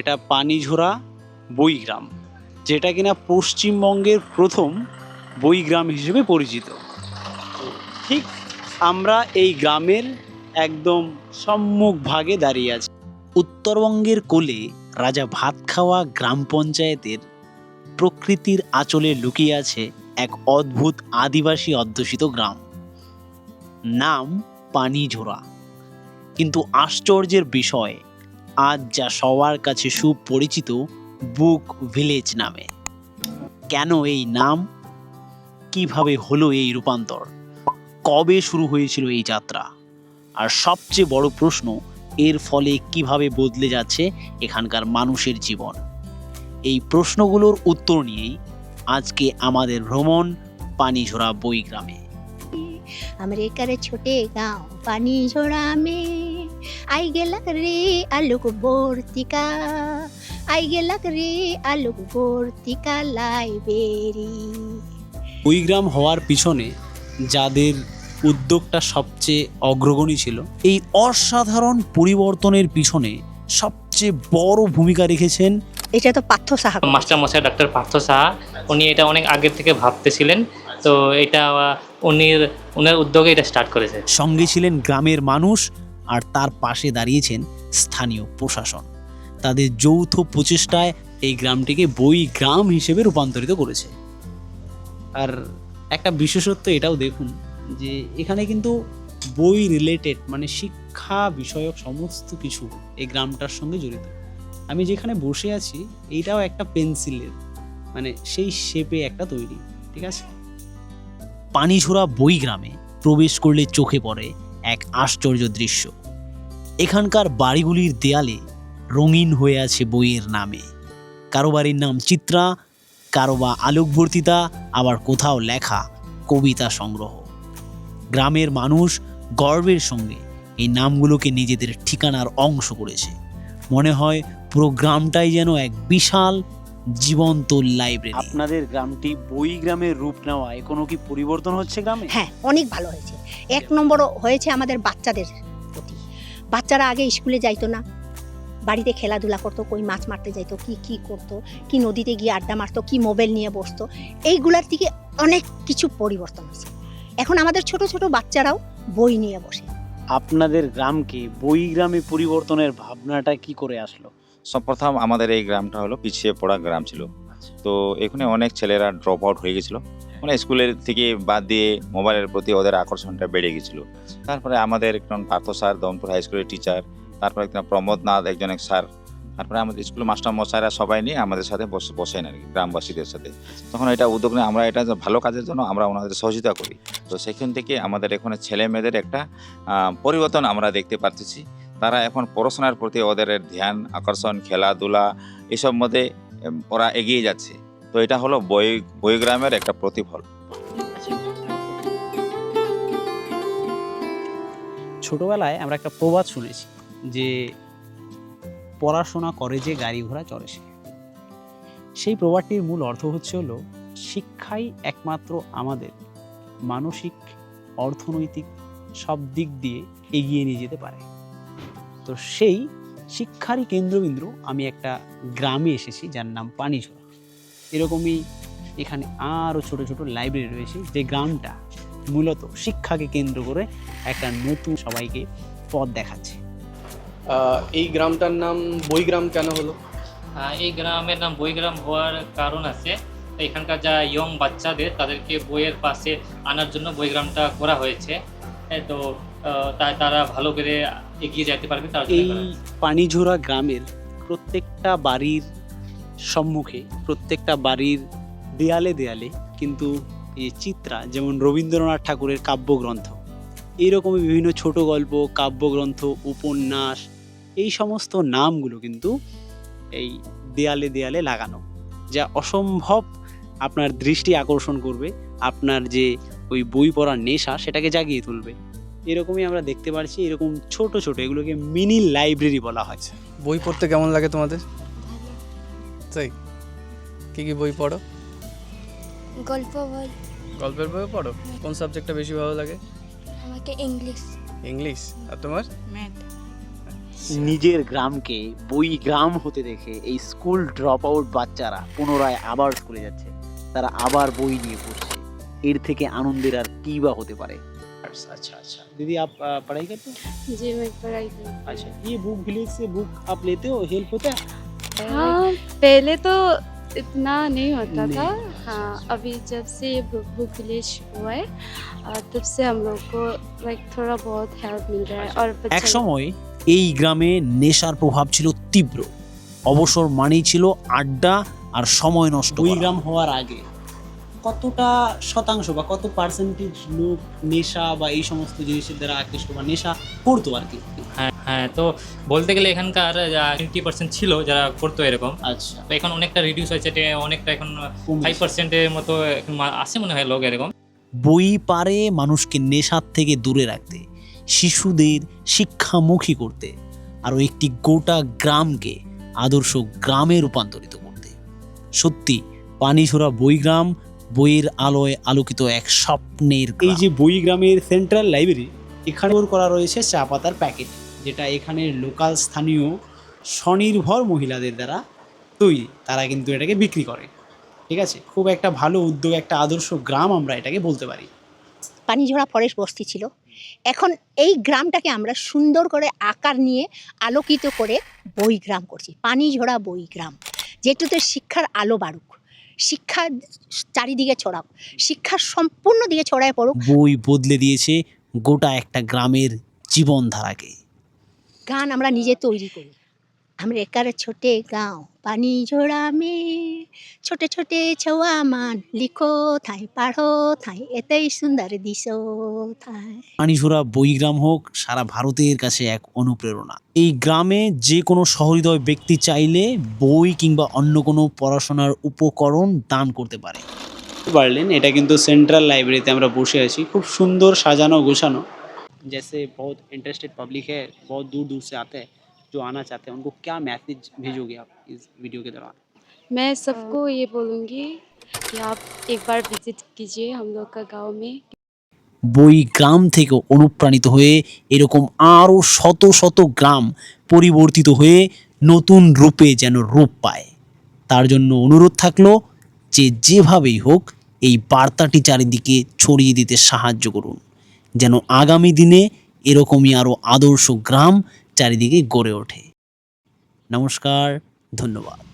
এটা পানিঝোরা বইগ্রাম যেটা কিনা পশ্চিমবঙ্গের প্রথম বইগ্রাম হিসেবে পরিচিত। ঠিক আমরা এই গ্রামের একদম সম্মুখ ভাগে দাঁড়িয়ে আছি। উত্তরবঙ্গের কোলে রাজা ভাত খাওয়া গ্রাম পঞ্চায়েতের প্রকৃতির আঁচলে লুকিয়ে আছে এক অদ্ভুত আদিবাসী অধ্যুষিত গ্রাম। নাম পানিঝোরা। কিন্তু আশ্চর্যের বিষয় আজ যা সবার কাছে সুপরিচিত বুক ভিলেজ নামে কেন এই নাম কিভাবে হলো এই রূপান্তর কবে শুরু হয়েছিল এই যাত্রা আর সবচেয়ে বড় প্রশ্ন এর ফলে কিভাবে বদলে যাচ্ছে এখানকার মানুষের জীবন এই প্রশ্নগুলোর উত্তর নিয়েই আজকে আমাদের ভ্রমণ পানিঝোরা বইগ্রামে हमरे कर छोटे गांव पानी झोड़ा में আই গেলাক রে আলোক বর্তিকা আইগেলাক রে আলোক বর্তিকা লাইব্রেরি কুইগ্রাম হওয়ার পিছনে যাদের উদ্যোগটা সবচেয়ে অগ্রগণী ছিল এই অসাধারণ পরিবর্তনের পিছনে সবচেয়ে বড় ভূমিকা রেখেছেন এটা তো পার্থ সাহা। মাস্টার মশাই ডাক্তার পার্থ সাহা। উনি এটা অনেক আগে থেকে ভাবতেছিলেন তো এটা উনি উনার উদ্যোগে এটা স্টার্ট করেছে। সঙ্গে ছিলেন গ্রামের মানুষ আর তার পাশে দাঁড়িয়েছেন স্থানীয় প্রশাসন। তাদের যৌথ প্রচেষ্টায় এই গ্রামটিকে বই গ্রাম হিসেবে রূপান্তরিত করেছে। আর একটা বিশেষত্ব এটাও দেখুন যে এখানে কিন্তু বই রিলেটেড মানে শিক্ষা বিষয়ক সমস্ত কিছু এই গ্রামটার সঙ্গে জড়িত। আমি যেখানে বসে আছি, এইটাও একটা পেন্সিলের মানে সেই শেপে একটা তৈরি, ঠিক আছে? পানিঝোরা বই গ্রামে প্রবেশ করলে চোখে পড়ে এক আশ্চর্য দৃশ্য। এখানকার বাড়িগুলির দেয়ালে রঙিন হয়ে আছে বইয়ের নামে। কারও বাড়ির নাম চিত্রা কারও বা আলোকবর্তিতা আবার কোথাও লেখা কবিতা সংগ্রহ। গ্রামের মানুষ গর্বের সঙ্গে এই নামগুলোকে নিজেদের ঠিকানার অংশ করেছে। মনে হয় পুরো গ্রামটাই যেন এক বিশাল জীবন্ত লাইব্রেরি। আপনাদের গ্রামটি বই গ্রামের রূপ নেওয়ায় কোনো কি পরিবর্তন হচ্ছে গ্রামে? হ্যাঁ অনেক ভালো হয়েছে। এক নম্বর হয়েছে আমাদের বাচ্চাদের বাচ্চারা আগে স্কুলে যাইতো না। বাড়িতে খেলাধুলা করতো কই মাছ মারতে যাইতো কি কি করতো কি নদীতে গিয়ে আড্ডা মারতো কি মোবাইল নিয়ে বসতো এইগুলার থেকে অনেক কিছু পরিবর্তন হয়েছে। এখন আমাদের ছোট ছোট বাচ্চারাও বই নিয়ে বসে। আপনাদের গ্রামকে বই গ্রামে পরিবর্তনের ভাবনাটা কি করে আসলো? সর্বপ্রথম আমাদের এই গ্রামটা হলো পিছিয়ে পড়া গ্রাম ছিল। তো এখানে অনেক ছেলেরা ড্রপ আউট হয়ে গেছিল। মানে স্কুলের থেকে বাদ দিয়ে মোবাইলের প্রতি ওদের আকর্ষণটা বেড়ে গেছিল। তারপরে আমাদের একজন পার্থ স্যার দমপুর হাই স্কুলের টিচার তারপরে একজন প্রমোদ নাথ একজন এক স্যার, তারপরে আমাদের স্কুল মাস্টার মশাইরা সবাই নিয়ে আমাদের সাথে বসে, বসেন আর কি, গ্রামবাসীদের সাথে। তখন এটা উদ্যোগ নিয়ে আমরা এটা ভালো কাজের জন্য আমরা ওনাদের সহযোগিতা করি। তো সেখান থেকে আমাদের এখানে ছেলে মেয়েদের একটা পরিবর্তন আমরা দেখতে পারতেছি। তারা এখন পড়াশোনার প্রতি ওদের ধ্যান, আকর্ষণ, খেলাধুলা, এসব মধ্যে ওরা এগিয়ে যাচ্ছে। তো এটা হলো বই, বইগ্রামের একটা প্রতিফল। ছোটবেলায় আমরা একটা প্রবাদ শুনেছি যে, পড়াশোনা করে যে গাড়ি ঘোড়া চলে সে। সেই প্রবাদটির মূল অর্থ হচ্ছে হলো, শিক্ষাই একমাত্র আমাদের মানসিক, অর্থনৈতিক সব দিক দিয়ে এগিয়ে নিয়ে যেতে পারে। তো সেই শিক্ষারই কেন্দ্রবিন্দু আমি একটা গ্রামে এসেছি যার নাম পানিঝোড়া এরকমই এখানে আরও ছোট ছোট লাইব্রেরি রয়েছে যে গ্রামটা মূলত শিক্ষাকে কেন্দ্র করে একটা নতুন সবাইকে পথ দেখাচ্ছে। এই গ্রামটার নাম বইগ্রাম কেন হলো? এই গ্রামের নাম বইগ্রাম হওয়ার কারণ আছে। এখানকার যা ইয়ং বাচ্চাদের তাদেরকে বইয়ের পাশে আনার জন্য বইগ্রামটা করা হয়েছে। তো তাই তারা ভালো করে এগিয়ে যেতে পারবে এই। পানিঝোড়া গ্রামের প্রত্যেকটা বাড়ির সম্মুখে প্রত্যেকটা বাড়ির দেয়ালে দেয়ালে কিন্তু এই চিত্রা যেমন রবীন্দ্রনাথ ঠাকুরের কাব্যগ্রন্থ। এইরকমই বিভিন্ন ছোট গল্প, কাব্যগ্রন্থ, উপন্যাস, এই সমস্ত নামগুলো কিন্তু এই দেয়ালে দেয়ালে লাগানো, যা অসম্ভব আপনার দৃষ্টি আকর্ষণ করবে, আপনার যে ওই বই পড়ার নেশা সেটাকে জাগিয়ে তুলবে। এরকমই আমরা দেখতে পাচ্ছি এরকম ছোট ছোট, এগুলোকে মিনি লাইব্রেরি বলা হয়। বই পড়তে কেমন লাগে তোমাদের? তাই কি কি বই পড়ো গল্প বই গল্পের বই পড়ো কোন সাবজেক্টটা বেশি ভালো লাগে আমাকে ইংলিশ ইংলিশ আর তোমার ম্যাথ নিজের গ্রামকে বই গ্রাম হতে দেখে এই স্কুল ড্রপ আউট বাচ্চারা পুনরায় আবার স্কুলে যাচ্ছে তারা আবার বই নিয়ে পড়ছে এর থেকে আনন্দের আর কি বা হতে পারে अच्छा अच्छा दीदी आप अ, पढ़ाई करते हो जी मैं पढ़ाई करती अच्छा ये बुक विलेज से बुक आप लेते हो हेल्प होता है हूँ। हाँ पहले तो इतना नहीं होता नहीं था होता, हाँ अभी जब से ये बुक बुक विलेज हुआ है आ, तब से हम लोग को लाइक थोड़ा बहुत हेल्प मिल रहा है और এক बच्चा সময় এই গ্রামে নেশার প্রভাব ছিল তীব্র অবসর মানেই ছিল আড্ডা আর সময় নষ্ট দুই করা। গ্রাম হওয়ার আগে কতটা শতাংশ বা কত পার্সেন্টেজ লোক নেশা বা এই সমস্ত জিনিসের দ্বারা আকৃষ্ট বা নেশা করতো আর কি হ্যাঁ হ্যাঁ তো বলতে গেলে এখানকার টোয়েন্টি পার্সেন্ট ছিল যারা করতো এরকম আচ্ছা। তো এখন অনেকটা রিডিউস হয়েছে অনেকটা এখন ফাইভ পার্সেন্টের মতো এখন মা- আছে মনে হয় লোক এরকম। বই পারে মানুষকে নেশার থেকে দূরে রাখতে শিশুদের শিক্ষামুখী করতে আরও একটি গোটা গ্রামকে আদর্শ গ্রামে রূপান্তরিত করতে। সত্যি পানিছোড়া বইগ্রাম বইয়ের আলোয় আলোকিত এক স্বপ্নের এই যে বই গ্রামের সেন্ট্রাল লাইব্রেরি এখানে করা রয়েছে চা পাতার প্যাকেট যেটা এখানে লোকাল স্থানীয় স্বনির্ভর মহিলাদের দ্বারা তৈরি। তারা কিন্তু এটাকে বিক্রি করে। ঠিক আছে? খুব একটা ভালো উদ্যোগ একটা আদর্শ গ্রাম আমরা এটাকে বলতে পারি। পানিঝরা ফরেস্ট বস্তি ছিল। এখন এই গ্রামটাকে আমরা সুন্দর করে আকার নিয়ে আলোকিত করে বই গ্রাম করছি। পানিঝরা বই গ্রাম। যেটাতে শিক্ষার আলো বাড়ুক। শিক্ষা চারিদিকে ছড়াক। শিক্ষা সম্পূর্ণ দিকে ছড়ায় পড়ুক। বই বদলে দিয়েছে গোটা একটা গ্রামের জীবনধারাকে। গান আমরা নিজে তৈরি করি। আমরা একার ছোটে গাঁও পানি ঝোড়া মে ছোটে ছোটে ছৌয়া মান লিখো থাই পাড়ো থাই এতেই সুন্দর দিশ থাই। পানিঝোরা বইগ্রাম হোক সারা ভারতের কাছে এক অনুপ্রেরণা। এই গ্রামে যে কোনো সহৃদয় ব্যক্তি চাইলে বই কিংবা অন্য কোনো পড়াশোনার উপকরণ দান করতে পারে। পারলেন এটা কিন্তু সেন্ট্রাল লাইব্রেরিতে আমরা বসে আছি। খুব সুন্দর সাজানো গোছানো। जैसे बहुत इंटरेस्टेड पब्लिक है बहुत दूर दूर से आते हैं जो आना चाहते हैं उनको क्या मैसेज भेजोगे आप इस वीडियो के दौरान मैं सबको ये बोलूँगी कि आप एक बार विजिट कीजिए हम लोग का गांव में বই গ্রাম থেকে অনুপ্রাণিত হয়ে এরকম আরও শত শত গ্রাম পরিবর্তিত হয়ে নতুন রূপে যেন রূপ পায় তার জন্য অনুরোধ থাকলো যে যেভাবেই হোক এই বার্তাটি চারিদিকে ছড়িয়ে দিতে সাহায্য করুন যেন আগামী দিনে এরকমই আরও আদর্শ গ্রাম চারিদিকে গড়ে ওঠে। নমস্কার ধন্যবাদ।